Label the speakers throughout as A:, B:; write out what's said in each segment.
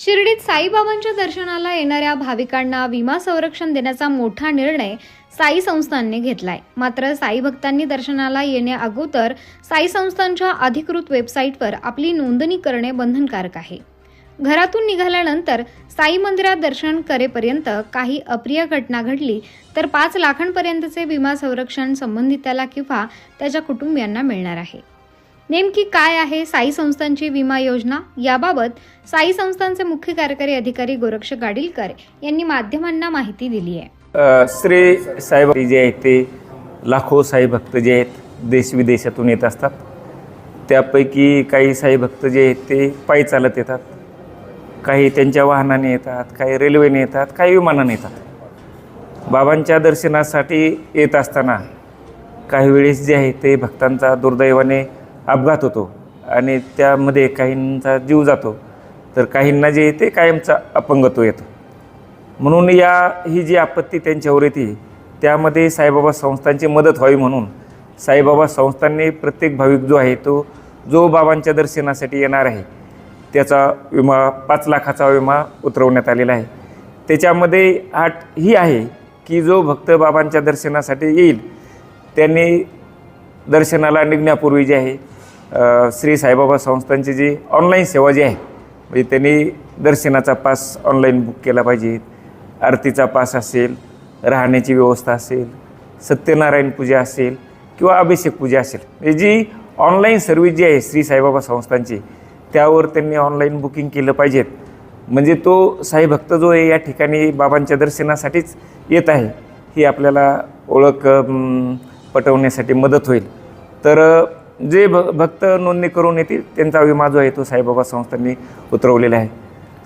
A: शिर्डीत साईबाबांच्या दर्शनाला येणाऱ्या भाविकांना विमा संरक्षण देण्याचा मोठा निर्णय साई संस्थांनी घेतलाय. मात्र साई भक्तांनी दर्शनाला येण्या अगोदर साई संस्थांच्या अधिकृत वेबसाईटवर आपली नोंदणी करणे बंधनकारक आहे. घरातून निघाल्यानंतर साई मंदिरात दर्शन करेपर्यंत काही अप्रिय घटना घडली तर पाच लाखांपर्यंतचे विमा संरक्षण संबंधिताला किंवा त्याच्या कुटुंबियांना मिळणार आहे. नेमकी काय आहे साई संस्थांची विमा योजना? याबाबत साई संस्थांचे मुख्य कार्यकारी अधिकारी गोरक्ष गाडीलकर यांनी माध्यमांना माहिती दिली आहे.
B: श्री साईबाबा जे आहेत ते लाखो साई भक्त जे आहेत देश विदेशातून येत असतात. त्यापैकी काही साई भक्त जे आहेत ते पायी चालत येतात. काही त्यांच्या वाहनाने येतात काही रेल्वेने येतात काही विमानाने येतात. बाबांच्या दर्शनासाठी येत असताना काही वेळेस जे आहे ते भक्तांचा दुर्दैवाने अपघात होतो आणि त्यामध्ये काहींचा जीव जातो. तर काहींना जे येते ते कायमचा अपंगत्व येतो. म्हणून या ही जी आपत्ती त्यांच्यावर येते त्यामध्ये साईबाबा संस्थांची मदत व्हावी म्हणून साईबाबा संस्थांनी प्रत्येक भाविक जो आहे तो जो बाबांच्या दर्शनासाठी येणार आहे त्याचा विमा पाच लाखाचा विमा उतरवण्यात आलेला आहे. त्याच्यामध्ये आठ ही आहे की जो भक्त बाबांच्या दर्शनासाठी येईल त्यांनी दर्शनाला निघण्यापूर्वी जे आहे श्री साईबाबा संस्थांची जी ऑनलाईन सेवा जी आहे म्हणजे त्यांनी दर्शनाचा पास ऑनलाईन बुक केला पाहिजे. आरतीचा पास असेल राहण्याची व्यवस्था असेल सत्यनारायण पूजा असेल किंवा अभिषेक पूजा असेल. म्हणजे जी ऑनलाईन सर्व्हिस जी आहे श्री साईबाबा संस्थांची त्यावर त्यांनी ऑनलाईन बुकिंग केलं पाहिजेत म्हणजे तो साई भक्त जो आहे या ठिकाणी बाबांच्या दर्शनासाठीच येत आहे. ही आपल्याला ओळख पटवण्यासाठी मदत होईल. तर जे भ भक्त नोंदणी करून येतील त्यांचा विमा जो आहे तो साईबाबा संस्थांनी उतरवलेला आहे.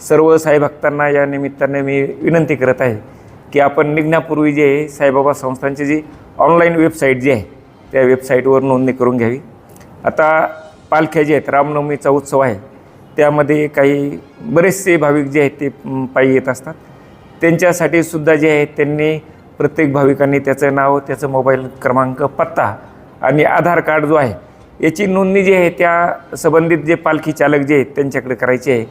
B: सर्व साई भक्तांना या निमित्ताने मी विनंती करत आहे की आपण निघण्यापूर्वी जे आहे साईबाबा संस्थांची जी ऑनलाईन वेबसाईट जी आहे त्या वेबसाईटवर नोंदणी करून घ्यावी. आता पालख्या जे आहेत रामनवमीचा उत्सव आहे त्यामध्ये काही बरेचसे भाविक जे आहेत ते पायी येत असतात. त्यांच्यासाठी सुद्धा जे आहे त्यांनी प्रत्येक भाविकांनी त्याचं नाव त्याचं मोबाईल क्रमांक पत्ता आणि आधार कार्ड जो आहे याची नोंदणी जी आहे त्या संबंधित जे पालखी चालक जे आहेत त्यांच्याकडे करायची आहे.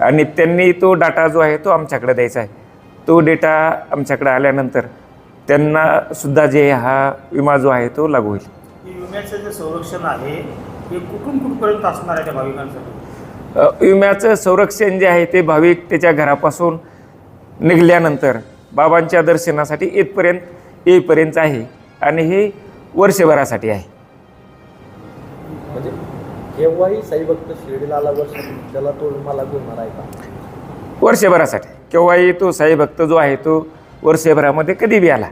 B: आणि त्यांनी तो डाटा जो आहे तो आमच्याकडे द्यायचा आहे. तो डेटा आमच्याकडे आल्यानंतर त्यांना सुद्धा जे हा विमा जो आहे तो लागू होईल.
C: विम्याचं जे संरक्षण आहे हे कुठून कुठपर्यंत असणार आहे त्या भाविकांसाठी?
B: विम्याचं संरक्षण जे आहे ते भाविक त्याच्या घरापासून निघाल्यानंतर बाबांच्या दर्शनासाठी येतपर्यंत येईपर्यंत आहे. आणि हे वर्षभरासाठी आहे.
D: म्हणजे केव्हाही साई भक्त शिर्डीला आला वर्ष त्याला तो होणार आहे का?
B: वर्षभरासाठी. केव्हाही तो साई भक्त जो आहे तो वर्षभरामध्ये कधी बी आला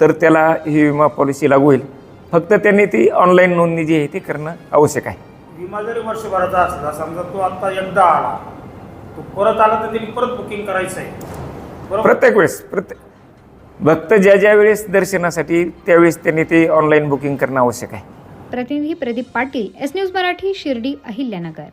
B: तर त्याला ही विमा पॉलिसी लागू होईल. फक्त त्यांनी ती ऑनलाईन नोंदणी जी आहे ती करणं आवश्यक आहे.
C: विमा जरी वर्षभराचा असला समजा तो आता एकदा आला तो परत आला तर त्यांनी परत बुकिंग करायचं आहे बरोबर?
B: प्रत्येक वेळेस प्रत्येक भक्त ज्या ज्या वेळेस दर्शनासाठी त्यावेळेस त्यांनी ते ऑनलाईन बुकिंग करणं आवश्यक आहे.
A: प्रतिनिधी प्रदीप पाटील एस न्यूज मराठी शिर्डी अहिल्यानगर.